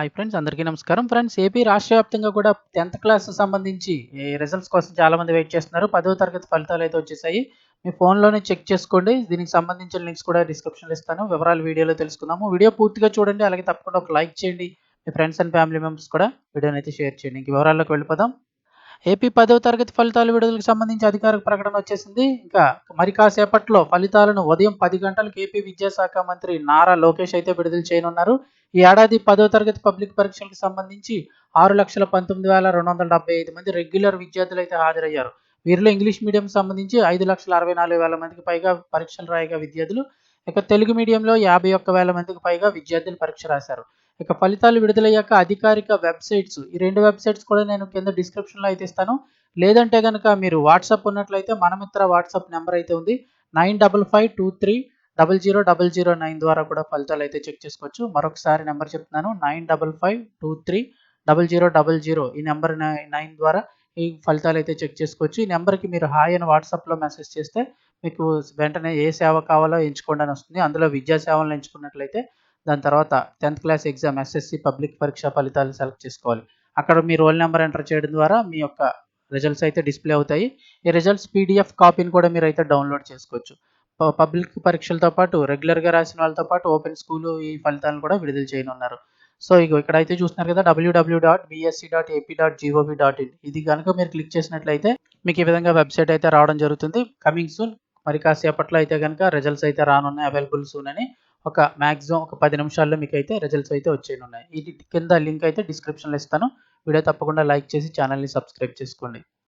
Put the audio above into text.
Hi friends అందరికీ నమస్కారం. Friends AP రాష్ట్ర వ్యాప్తంగా కూడా టెన్త్ క్లాస్ సంబంధించి రిజల్ట్స్ కోసం చాలా మంది వెయిట్ చేస్తున్నారు. పదవ తరగతి ఫలితాలు అయితే వచ్చేసాయి. మీ ఫోన్లోనే చెక్ చేసుకోండి. దీనికి సంబంధించిన లింక్స్ కూడా డిస్క్రిప్షన్లో ఇస్తాను. వివరాలు వీడియోలో తెలుసుకుందాము. వీడియో పూర్తిగా చూడండి. అలాగే తప్పకుండా ఒక లైక్ చేయండి. మీ ఫ్రెండ్స్ అండ్ ఫ్యామిలీ మెంబర్స్ కూడా వీడియోని అయితే షేర్ చేయండి. ఇంక వివరాల్లోకి వెళ్ళిపోదాం. ఏపీ పదవ తరగతి ఫలితాలు విడుదలకు సంబంధించి అధికారిక ప్రకటన వచ్చేసింది. ఇంకా మరి కాసేపట్లో ఫలితాలను ఉదయం పది గంటలకు ఏపీ విద్యాశాఖ మంత్రి నారా లోకేష్ అయితే విడుదల చేయనున్నారు. ఈ ఏడాది పదవ తరగతి పబ్లిక్ పరీక్షలకు సంబంధించి ఆరు లక్షల పంతొమ్మిది వేల రెండు వందల డెబ్బై ఐదు మంది రెగ్యులర్ విద్యార్థులు అయితే హాజరయ్యారు. వీరిలో ఇంగ్లీష్ మీడియం సంబంధించి ఐదు లక్షల అరవై నాలుగు వేల మందికి పైగా పరీక్షలు రాయగా విద్యార్థులు. ఇక తెలుగు మీడియంలో యాభై ఒక్క వేల మందికి పైగా విద్యార్థులు పరీక్ష రాశారు. ఇక ఫలితాలు విడుదలయ్యాక అధికారిక వెబ్సైట్స్ ఈ రెండు వెబ్సైట్స్ కూడా నేను కింద డిస్క్రిప్షన్లో అయితే ఇస్తాను. లేదంటే కనుక మీరు వాట్సాప్ ఉన్నట్లయితే మనమిత్ర వాట్సాప్ నెంబర్ అయితే ఉంది. Nine double five two three double zero double zero nine ద్వారా కూడా ఫలితాలు అయితే చెక్ చేసుకోవచ్చు. మరొకసారి నెంబర్ చెప్తున్నాను. Nine double five two three double zero double zero ఈ నెంబర్ నైన్ ద్వారా ఈ ఫలితాలు అయితే చెక్ చేసుకోవచ్చు. ఈ నెంబర్కి మీరు హాయ్ అని వాట్సాప్లో మెసేజ్ చేస్తే మీకు వెంటనే ఏ సేవ కావాలో ఎంచుకోండి అని వస్తుంది. అందులో విద్యా సేవలను ఎంచుకున్నట్లయితే దాని తర్వాత tenth class exam SSC public పరీక్ష ఫలితాలు సెలెక్ట్ చేసుకోవాలి. అక్కడ మీ రోల్ నెంబర్ ఎంటర్ చేయడం ద్వారా మీ యొక్క రిజల్ట్స్ అయితే డిస్ప్లే అవుతాయి. ఈ రిజల్ట్స్ పీడిఎఫ్ కాపీని కూడా మీరు అయితే డౌన్లోడ్ చేసుకోవచ్చు. పబ్లిక్ పరీక్షలతో పాటు రెగ్యులర్గా రాసిన వాళ్ళతో పాటు ఓపెన్ స్కూల్ ఈ ఫలితాలను కూడా విడుదల చేయనున్నారు. సో ఇక ఇక్కడ అయితే చూస్తున్నారు కదా W W dot BSC dot AP dot G O V dot in ఇది కనుక మీరు క్లిక్ చేసినట్లయితే మీకు ఈ విధంగా వెబ్సైట్ అయితే రావడం జరుగుతుంది. Coming soon. మరి కాసేపట్లో అయితే కనుక రిజల్ట్స్ అయితే రానున్నాయి అవైలబుల్ సూన్ అని. ఒక మ్యాక్సిమం ఒక పది నిమిషాల్లో మీకు అయితే రిజల్ట్స్ అయితే వచ్చేయనున్నాయి. ఇది కింద లింక్ అయితే డిస్క్రిప్షన్లో ఇస్తాను. వీడియో తప్పకుండా లైక్ చేసి ఛానల్ని సబ్స్క్రైబ్ చేసుకోండి.